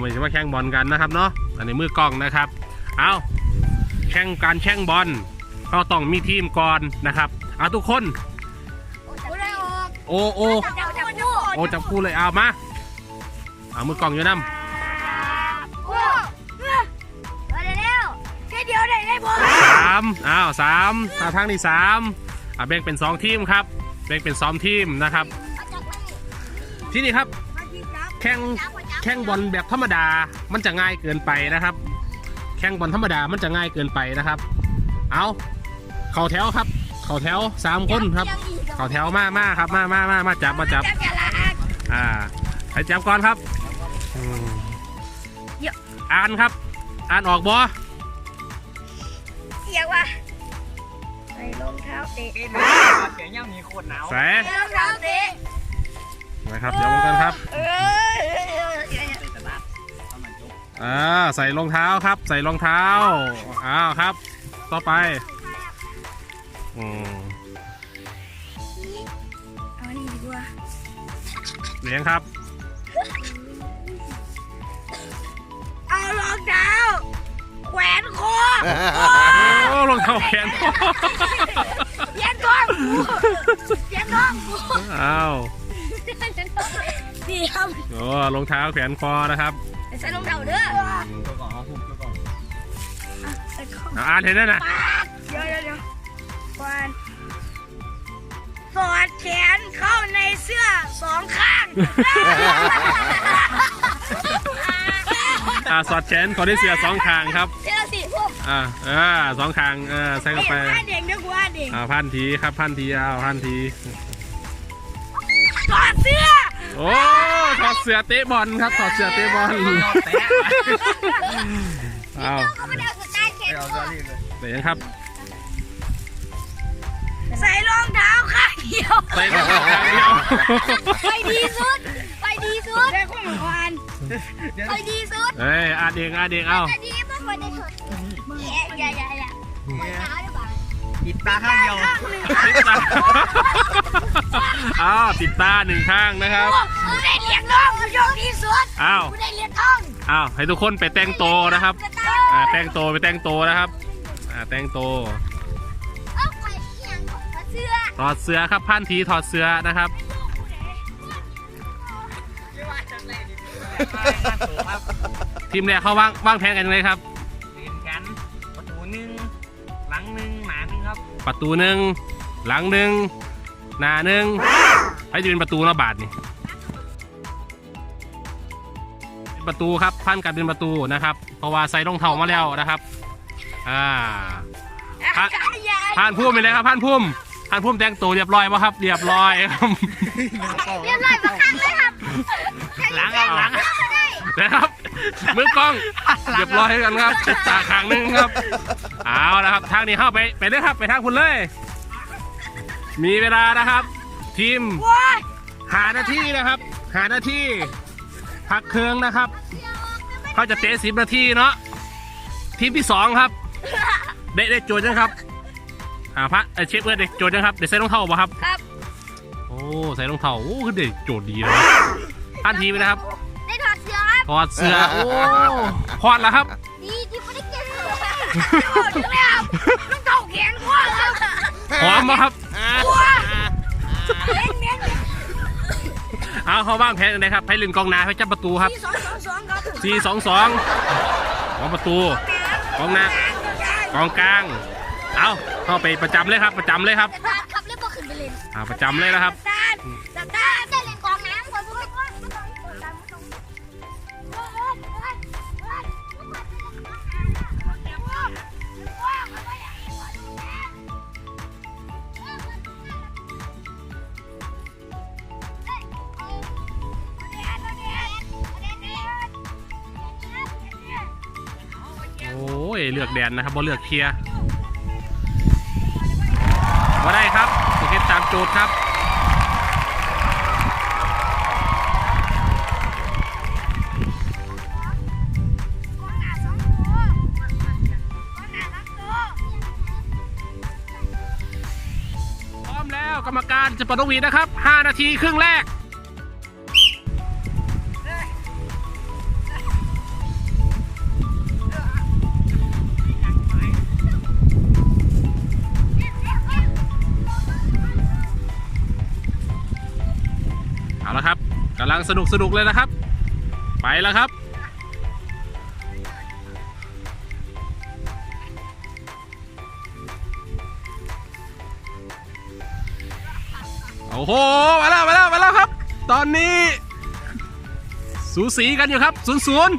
มันจะมาแข่งบอลกันนะครับเนาะอันนี้มือกล้องนะครับ เอาแข่งการแข่งบอลก็ต้องมีทีมก่อนนะครับเอาทุกคนกูได้ออกโอโอจับจับกูโอจับคู่เลยเอามาเอามือกล้องอยู่น้กูมาเร็วแค่เดียวได้ได้บอลำสามอ้าวสามเอาทางที่สามอะแบ่งเป็นสองทีมครับแบ่งเป็นสองทีมนะครับ ที่นี่ครับ แข่งแข่งบอลแบบธรรมดา มันจะง่ายเกินไปนะครับ แข่งบอลธรรมดา มันจะง่ายเกินไปนะครับ เอาเข่าแถวครับ เข่าแถวสามคนครับ เข่าแถวมามาครับ มามามามาจับมาจับจับอย่าละอ่าใครจับก่อนครับอืมอ่านครับ อ่านออกบอเสียว่ะใส่รองเท้าเตะเสียงยังมีโคตรหนาวใส่ใส่รองเท้าเตะ นะครับเดี๋ยวมากันครับเอออ่าใส่รองเท้าครับ ใส่รองเท้าอ้าวครับ ต่อไปอืมเอานี่ดีกว่าเลี้ยงครับเอารองเท้าแขวนคอโอ้รองเท้าแขนเย็นท้องกูเย็นท้องกูอ้าว ดีครับโอ้รองเท้าแขวนคอนะครับใส่รองเท้าเด้อตัวก่อนเอาหุ่มตัวก่อนใส่ข้อเอาอ่านเห็นได้นะเดี๋ยวเดี๋ยวเดี๋ยววันสอดแขนเข้าในเสื้อสองข้างอ่าสอดแขนขอได้เสียสองคางครับเสื้อสีพวกอ่าอ่าสองคางเออใส่เข้าไปเด็กว่าเด็กนึกว่าเด็กอ่าพันทีครับพันทีเอาพันทีถอดเสื้อ โอ้ถอดเสื้อเตะบอลครับถอดเสื้อเตะบอลแตะอ้าวเขาไม่ได้เอาสไตล์แขนเอาซะรีบเลยเตะครับใส่รองเท้าข้างเดียวใส่รองเท้าข้างเดียวไปดีสุด ไปดีสุดได้ข้อมือควันไปดีสุดเอ้ยอาเด็กอาเด็กเอาไปดีมากกว่าในสุดอย่าอย่าอย่าอย่าไปเท้าดีกว่าปิดตาข้างเดียวข้างหนึ่งติดตาอ้าวติดตาหนึ่งข้างนะครับกูได้เหรียญทองกูโชคดีสุดอ้าวกูได้เหรียญทองอ้าวให้ทุกคนไปแต่งโตวนะครับอ่าแต่งโตวไปแต่งโตวนะครับอ่าแต่งโตวเอาไปเขียงของเสื้อถอดเสื้อครับพันทีถอดเสื้อนะครับครับทีมแรกเขาวางวางแผนกันยังไงครับ ประตูหนึ่งหลังหนึ่งหน้าหนึ่งให้จะเป็นประตูเนาะบาทนี่เป็นประตูครับพันกันเป็นประตูนะครับ เพราะว่าใส่รองเท้ามาแล้วนะครับอ่าอะผ่านพุ่มไปเลยครับผ่านพุ่มผ่านพุ่มแต่งตัวเรียบร้อยป่ะครับ เรียบร้อยครับเรียบร้อยมาข้างเลยครับหลังครับหลัง นะครับมือกล้องเรียบร้อยกันครับตาขางหนึงครับ เอาละครับทางนี้เข้าไปไปเลยครับไปทางคุณเลย มีเวลานะครับ ทีมว้ายหาหน้าที่นะครับ หาหน้าที่พักเครื่องนะครับเขาจะเตะสิบนาทีเนาะทีมที่สองครับได้ได้โจทย์นะครับอ่าพระเอ่อเชฟเอิร์ดเด็กโจทย์นะครับเด็กใส่รองเท้าป่ะครับ ครับ โอ้ใส่รองเท้าโอ้คือเด็กโจทย์ดีนะท่านทีไปนะครับได้ ถอดเสื้อครับถอดเสื้อโอ้พอดแล้วครับดีที่ไม่ได้เก็บโอ้ถึงแล้วต้องเต่าแขนกว่าครับพร้อมป่ะครับว้าเล่นเล่นเอาเขาว่างแผนกันนะครับให้ลืนกองหนาให้จับประตูครับที่สองสองสองครับสี่สองสองของประตูกองหน้ากองกลาง เอาเข้าไปประจำเลยครับ ประจำเลยครับสตาร์ทครับเรียกว่าขึ้นไปเล่นอ่าประจำเลยนะครับ ลือกแดนนะครับบ่เลือกเคลียมาได้ครับโอเคตามโจทย์ครับพร้อมแล้วกรรมการจะปฐวีนะครับ 5 นาทีครึ่งแรก ลังสนุกสนุกเลยนะครับ ไปแล้วครับ โอ้โห มาแล้วมาแล้วมาแล้วครับ ตอนนี้ สูสีกันอยู่ครับศูนย์ศูนย์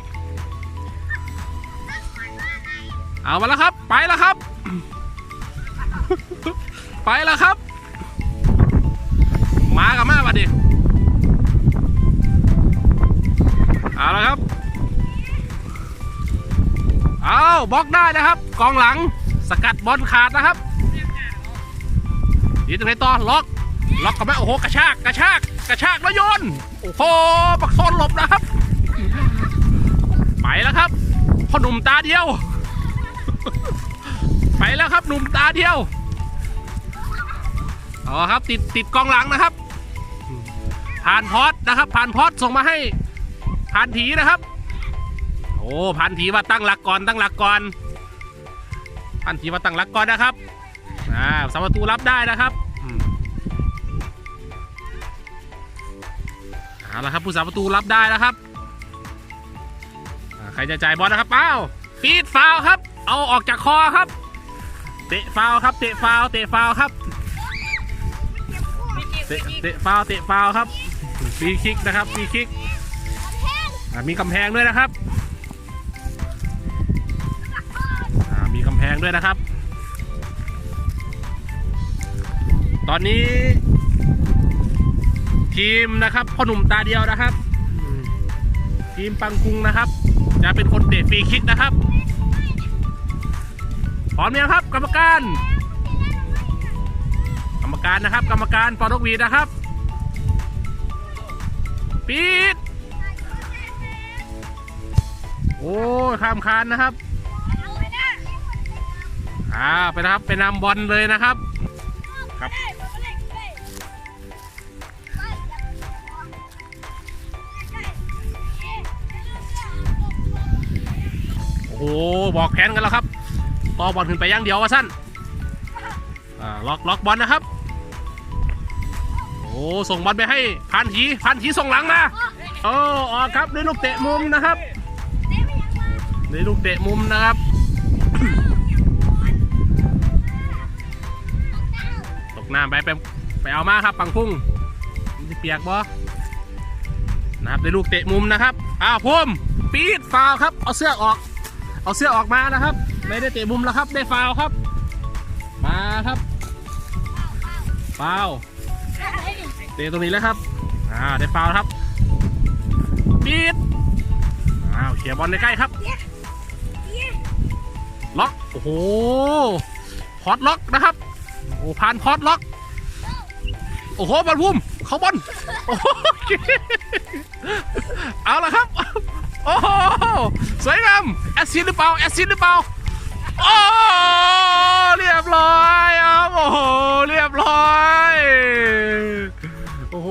เอามาแล้วครับ ไปแล้วครับ ไปแล้วครับ เอาละครับ เอาบล็อกได้นะครับ กองหลังสกัดบอลขาดนะครับยีตรงไหนต่อล็อกล็อกกับแม่โอ้โหกระชากกระชากกระชากแล้วโยนโอ้โหปักโซนหลบนะครับไปแล้วครับพ่อหนุ่มตาเดียว ไปแล้วครับหนุ่มตาเดียวเอาครับติดติดกองหลังนะครับ ผ่านพอดนะครับ ผ่านพอดส่งมาให้ ผ่านถีนะครับ โอ้ผ่านถีว่าตั้งหลักก่อนตั้งหลักก่อนผ่านถีว่าตั้งหลักก่อนนะครับอ่าสามประตูรับได้นะครับอืมเอาละครับผู้สาประตูรับได้นะครับอ่าใครจะจ่ายบอลนะครับเป้าฟีดฟาวล์ครับ เอาออกจากคอครับ เตะฟาวล์ครับเตะฟาวล์เตะฟาวล์ครับเตะเตะฟาวล์เตะฟาวล์ครับฟรีคิกนะครับฟรีคิกอ่า มีกำแพงด้วยนะครับ มีกำแพงด้วยนะครับ ตอนนี้ ทีมนะครับพ่อหนุ่มตาเดียวนะครับ ทีมปังคุงนะครับ จะเป็นคนเตะฟรีคิกนะครับพร้อมยังครับกรรมการ กรรมการนะครับ กรรมการปอนกวีนะครับปิด โอ้ยข้ามคานนะครับอ่าไปนะครับไปนำบอลเลยนะครับครับโอ้โหบอกแผนกันแล้วครับต่อบอลขึ้นไปอย่างเดียวว่าสั้นอ่าล็อกล็อกบอลนะครับโอ้ส่งบอลไปให้พันทีพันทีส่งหลังมาโอ้ออกครับด้วยลูกเตะมุมนะครับ ด้วยลูกเตะมุมนะครับ ตกน้ำไปไปไปเอามาครับปังพุ่งมันจะเปียกบ่นะครับได้ลูกเตะมุมนะครับอ้าวพุ่มปีดฟาวครับเอาเสื้อออก เอาเสื้อออกมานะครับ ไม่ได้เตะมุมแล้วครับได้ฟาวครับ มาครับฟาวเตะตรงนี้แล้วครับอ่าได้ฟาวครับปีดอ้าวเขียบอลในใกล้ครับ ล็อกโอ้โหพอดล็อกนะครับโอ้ผ่านพอดล็อก โอ้โหบอลพุ่มเขาบอลโอ้เอาละครับ โอ้โหสวยงามแอสซิดหรือเปล่าแอสซิดหรือเปล่าโอ้เรียบร้อยครับโอ้โหเรียบร้อยโอ้โห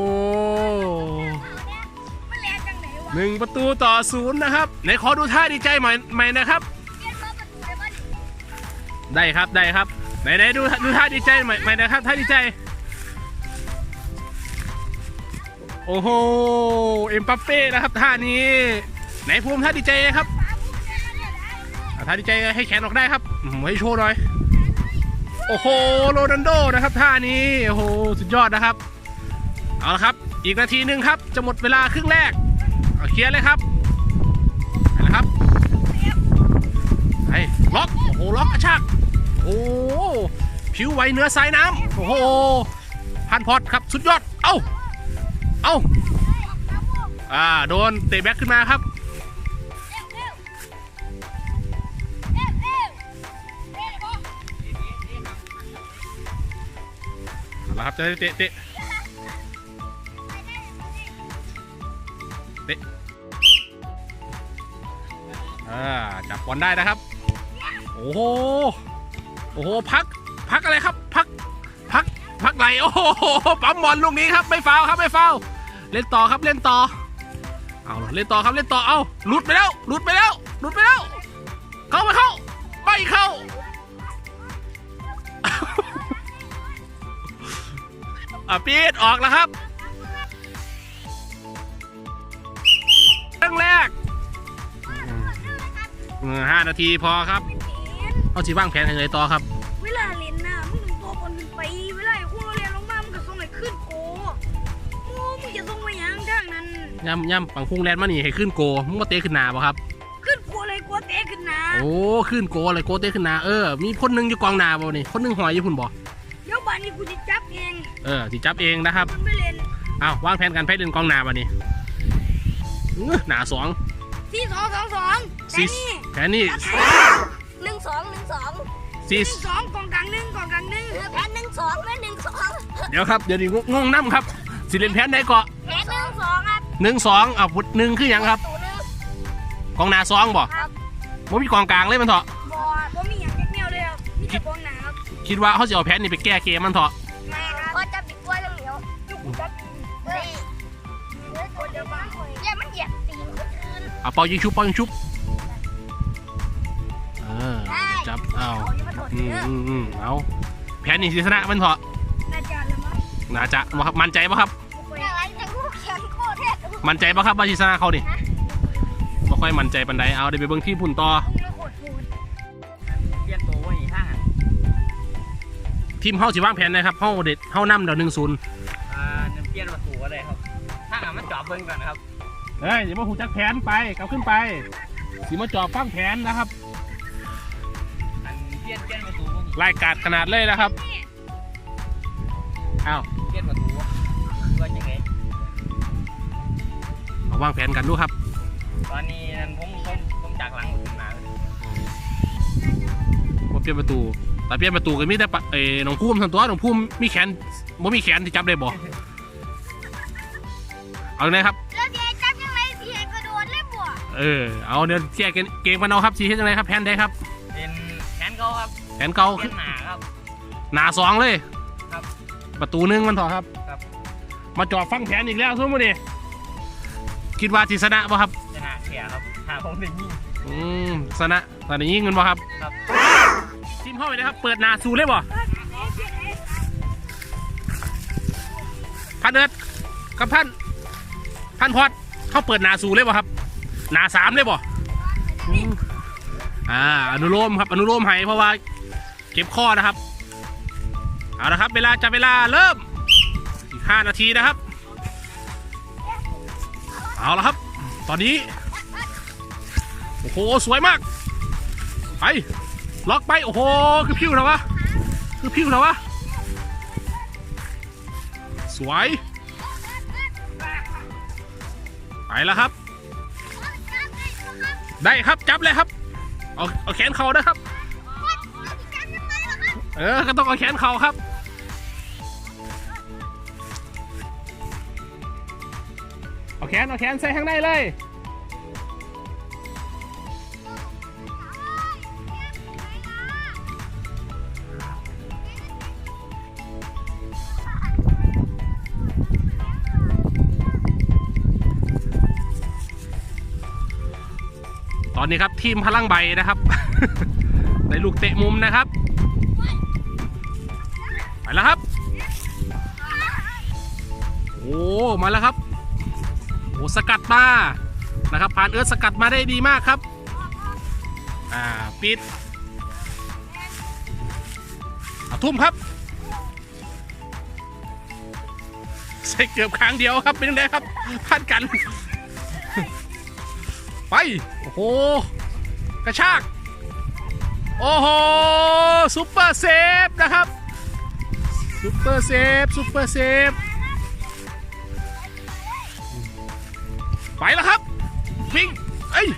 หนึ่งประตูต่อศูนย์นะครับไหนขอดูท่าดีใจใหม่ใหม่นะครับ ได้ครับได้ครับไหนไหนดูดูท่าดีใจใหม่ใหม่นะครับท่าดีใจ โอ้โหเอ็มปัปเป้นะครับท่านี้ ไหนภูมิท่าดีใจครับท่าดีใจให้แขนออกได้ครับให้โชว์หน่อยโอ้โหโรนัลโดนะครับท่านี้โอ้โหสุดยอดนะครับเอาละครับ อีกนาทีหนึ่งครับ จะหมดเวลาครึ่งแรกเอาเคลียร์เลยครับไปแล้วครับไอ้ล็อกโอ้โหล็อกกระชาก โอ้ผิวไวเนื้อสายน้ำโอ้โหพันพอดครับสุดยอด เอ้า เอ้า อ่า โดนเตะแบ็คขึ้นมาครับเอาละครับจะได้เตะเตะเตะอ่าจับบอลได้นะครับ โอ้โห โอ้โหพักพักอะไรครับ พักพักพักไหลโอ้โหปั๊มบอลลูกนี้ครับไม่ฟาวครับไม่ฟาวเล่นต่อครับเล่นต่อเอาเล่นต่อครับเล่นต่อเอาหลุดไปแล้วหลุดไปแล้วหลุดไปแล้ว เข้าไปเข้าไม่เข้าอะปีดออกแล้วครับครั้งแรกห้านาทีพอครับ เห็นเอาสิว่างแผนให้เลยต่อครับ เวลาเล่นน่ะมึงต้องตัวบอลขึ้นไป เวลาไอ้คู่เราเรียนลงมามึงก็ส่งให้ขึ้นโกโอ้มึงจะส่งมาหยังทางนั้น ย่ำย่ำปังพุงแลนมานี่ให้ขึ้นโกมึงมาเตะขึ้นหนาบ่ครับ ขึ้นโกเลยกลัวเตะขึ้นนะโอ้ขึ้นโกอะไรโกเตะขึ้นหนาเออมีคนหนึงอยู่กองหนาบ่นี่คนหนึงหอยอยู่พุ่นบ่เดี๋ยวบ้านนี้กูจะจับเองเออสิจับเองนะครับมันไม่เล่นเอาวางแผนการเพชรเล่นกองหนาบ่นี่อื้อหนาสองสี่สองสองสองแต่สี่นี่แผนนี่หนึ่ง สองหนึ่งสองสี่หนึ่งสองกองกลางหนึ่งกองกลางหนึ่งแผนหนึ่งสองแม่หนึ่งสองเดี๋ยวครับเดี๋ยวนี้งงน้ำครับสิเล่นแผนได้เกาะแผนหนึ่งสองครับหนึ่งสองอะพุดหนึ่งคือหยังครับ ตัวหนึ่งกองหนาสองบ่ครับบ่มีกองกลางเลยมันเถอะบอลบ่มีอย่างแนวเลยครับมีแต่กองหนาครับคิดว่าเขาจะเอาแผนนี่ไปแก้เกมมันเถอะไม่ครับก็จับปิดกล้วยเหนียวจุกจับเฮ้ยเฮ้ยตัวเดียวบ้างอย่ามันเหยียบตีนคนอื่นเอาเป่ายิงชุบเป่ายิงชุบเออจับเอาเอาอย่ามาโทษอืมเด้ออืมอืมเอาแผนนี่สิชนะมันเถอะน่าจะเลยมั้งน่าจะบ่ครับมั่นใจป่ะครับ อะไรจะงูแขนโคตรเท่มั่นใจป่ะครับว่าสิชนะเขานี่บ่ค่อยมั่นใจปันใดเอาเดี๋ยวไปเบิ่งที่พุ่นต่อมึงโคตรโหดเปลี่ยนตัวไว้อีกทางหันทีมเฮาสิวางแผนนะครับเฮาเด็ดเฮานำเดี๋ยว1-0อ่าเดี๋ยวเปลี่ยนประตูก็ได้ครับทางหันมันจอบเบิ่งก่อนนะครับ เฮ้ยอย่ามาหูจักแผนไปกลับขึ้นไปสิมาจอบฟังแผนนะครับ อันเปลี่ยนเปลี่ยนประตูบ่นี่รายการขนาดเลยนะครับอ้าวเปลี่ยนประตูว่าจังไงเอาวางแผนกันดูครับ ตอนนี้นั่นผมผมผมจากหลังขึ้นมาเลยว่าเปลี่ยนประตู แต่เปลี่ยนประตูก็มีแต่ปะเอ้น้องภูมิส่วนตัวน้องภูมิมีแขนบ่มีแขนที่จับได้บ่เอาเลยครับแล้วเดี๋ยวจับยังไงสิให้กระโดดเล่นบ่เออเอาเดี๋ยวแก้เกมเกมกันเอาครับสีเฮ็ดจังไดครับแผนได้ครับ เป็นแขนเขาครับแผนเก่าแขนหนาครับ หนาสองเลยครับประตูหนึงมันเถอะครับครับ มาจอดฟังแผนอีกแล้วทุกมื้อนี้คิดว่าสิชนะบ่ครับชนะแขนครับหาผมได้ยิงอืมชนะตอนนี้ยิงเงินบ่ครับครับทีมเข้าไปนะครับ เปิดหนาสู้เลยบ่พันเอิร์ดกับพันพันพอดเขาเปิดหนาสู้เลยบ่ครับ หนาสามเลยบ่อืม อ่าอนุโลมครับอนุโลมให้เพราะว่าเก็บข้อนะครับเอาละครับ เวลาจับเวลาเริ่มอีกห้านาทีนะครับ เอาละครับ ตอนนี้โอ้โหสวยมาก ไปล็อกไปโอ้โหคือพิ้วแล้ววะคือพิ้วแล้ววะสวยไปแล้วครับ ได้ครับจับเลยครับ เอาเอาแขนเข่านะครับ เออ ก็ต้องเอาแขนเข่าครับ เอาแขนเอาแขนใส่ข้างในเลย อนนี้ครับทีมพลังใบนะครับ ในลูกเตะมุมนะครับ ไปแล้วครับ โอ้มาแล้วครับโอ้สกัดมานะครับผ่านเอิร์ธสกัดมาได้ดีมากครับอ่าปิดเอาทุ่มครับใส่เกือบครั้งเดียวครับเป็นยังไงครับพันกัน ไป โอ้โห กระชาก โอ้โหซุปเปอร์เซฟนะครับซุปเปอร์เซฟซุปเปอร์เซฟไปแล้วครับวิ่งเอ้ย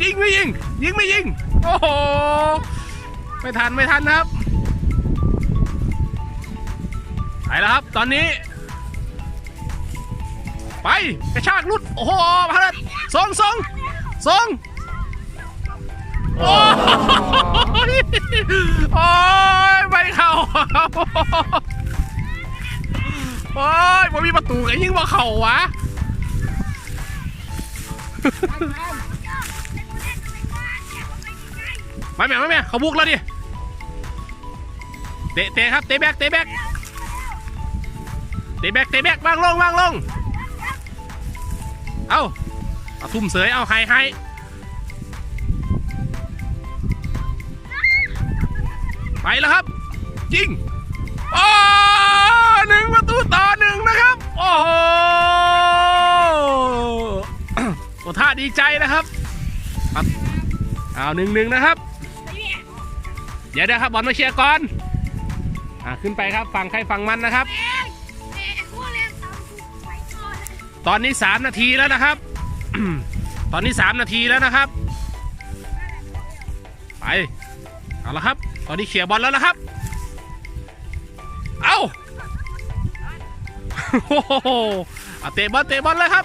ยิงไม่ยิงยิงไม่ยิงโอ้โหไม่ทันไม่ทันครับไปแล้วครับตอนนี้ ไปกระชากลุดโอ้โหพาร์ทสองสอง สองโอ้ยโอ้ยไม่เข้าโอ้ยบ่มีประตูกันยิ่งว่าเข่าวะมาแม่มาแม่เขาบุกแล้วดิเตะเตะครับเตะแบกเตะแบกเตะแบกเตะแบกวางลงวางลง เอา เอาทุ่มเสยเอาไฮไฮไปแล้วครับยิงโอ้หนึ่งประตูต่อหนึ่งนะครับ โอ้โหโอ้ท่าดีใจนะครับเอาหนึ่งหนึ่งนะครับ เดี๋ยวเดี๋ยวครับบอลมาเชียร์ก่อนอ่าขึ้นไปครับฝั่งใครฝั่งมันนะครับ ตอนนี้3นาทีแล้วนะครับ ตอนนี้ 3 นาทีแล้วนะครับ ไป เอาละครับ ตอนนี้เขี่ยบอลแล้วนะครับ เอาโอ้โหเตะบอลเตะบอลเลยครับ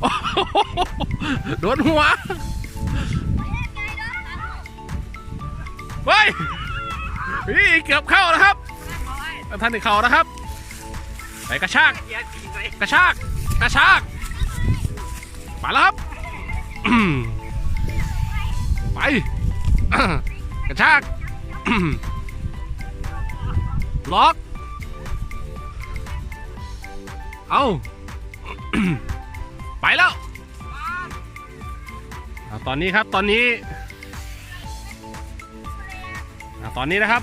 โอ้โหโดนหัวเฮ้ยนี่เกือบเข้าแล้วครับท่านถึงเข้านะครับ ไปกระชาก กระชาก กระชากมาแล้วครับไปกระชากล็อกเอาไปแล้วตอนนี้ครับตอนนี้ตอนนี้นะครับ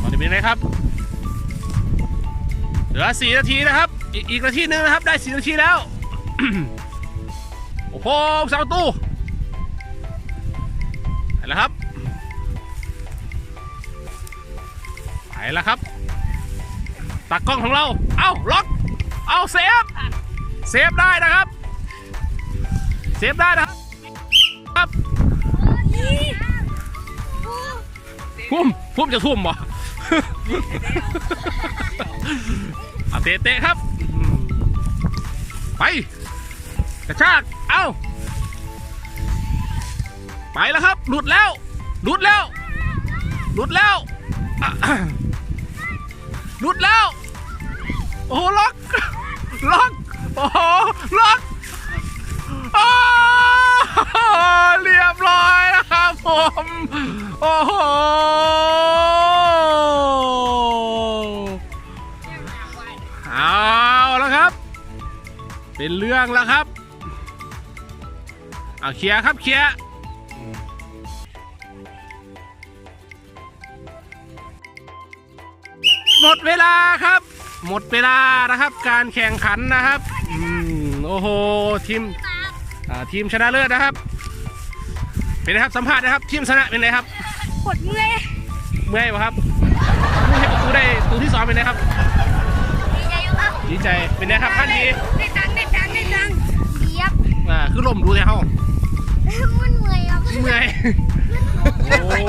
ตอนนี้เป็นไงครับ เหลือสี่นาทีนะครับ อีกอีกนาทีหนึงนะครับ ได้สี่นาทีแล้ว โอ้โหสามประตูไปแล้วครับ ไปแล้วครับ ตักกล้องของเรา เอ้าล็อกเอ้าเซฟ เซฟได้นะครับ เซฟได้นะครับครับพุ่มพุ่มจะทุ่มบ่เอา เตะเตะครับ ไป กระชาก เอ้าไปแล้วครับ หลุดแล้ว หลุดแล้ว หลุดแล้ว หลุดแล้ว โอ้ล็อก ล็อก โอ้ล็อกโอ้เรียบร้อยนะครับผม โอ้โห เป็นเรื่องแล้วครับเอาเคลียร์ครับเคลียร์หมดเวลาครับ หมดเวลานะครับ การแข่งขันนะครับอืมโอ้โหทีมอ่าทีมชนะเลิศนะครับ เป็นไงครับสัมภาษณ์นะครับ ทีมชนะเป็นไงครับปวดเมื่อยเมื่อยปะครับไม่ใช่ประตูได้ประตูที่สองเป็นไงครับ ดีใจอยู่ครับดีใจเป็นไงครับท่านดี คือลมดูเลยเฮ้ามันเมื่อยครับเมื่อยโอ้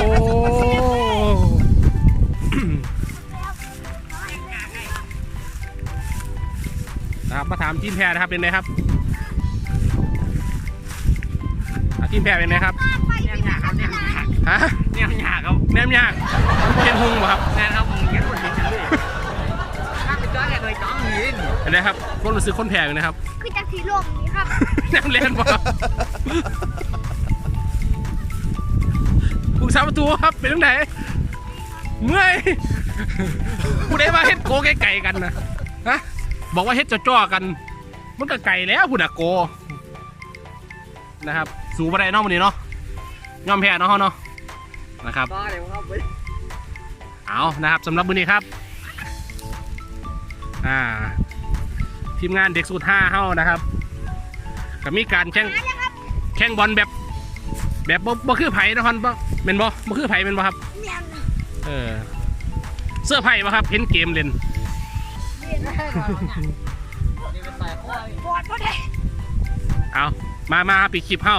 นะครับมาถามทีมแพรนะครับเป็นไงครับอะทีมแพรเป็นไงครับเนี่ยหยาครับเนี่ยหยาฮะเนี่ยหยาครับแนมยากเป็นหุงบ่ครับแน่นครับมึงยังคนดีจังเลยถ้าไปจ้องแกเคยจ้องยินเป็นไงครับคนรู้สึกคนแพรเป็นไงครับคือจากสีลมนี่ ครับแนมเล่นบ่ผู้สาประตูครับเป็นตรงไหนเมื่อยผู้ใดมาเฮ็ดโกไก่กันนะฮะบอกว่าเฮ็ดจ่อๆกัน มันก็ไก่แล้วผู้ดักโกนะครับ สูบอะไรนาะวันนี้เนาะย่อมแพ้เนาะเนาะนะครับบ้าเดี๋ยครับเอานะครับสำหรับมื้อนี้ครับอ่าทีมงานเด็กสูตรห้าเฮานะครับ ก็มีการแข่งแข่งบอลแบบ แบบบ่บ่คือไผ่นะครับบ่เป็นบ่บ่คือไผ่เป็นบ่ครับเมียนเออเสื้อไผ่บ่ครับเห็นเกมเล่นเมียนนี่เป็นสายข้อปวดปวดเลยเอามามาปิดคลิปเฮา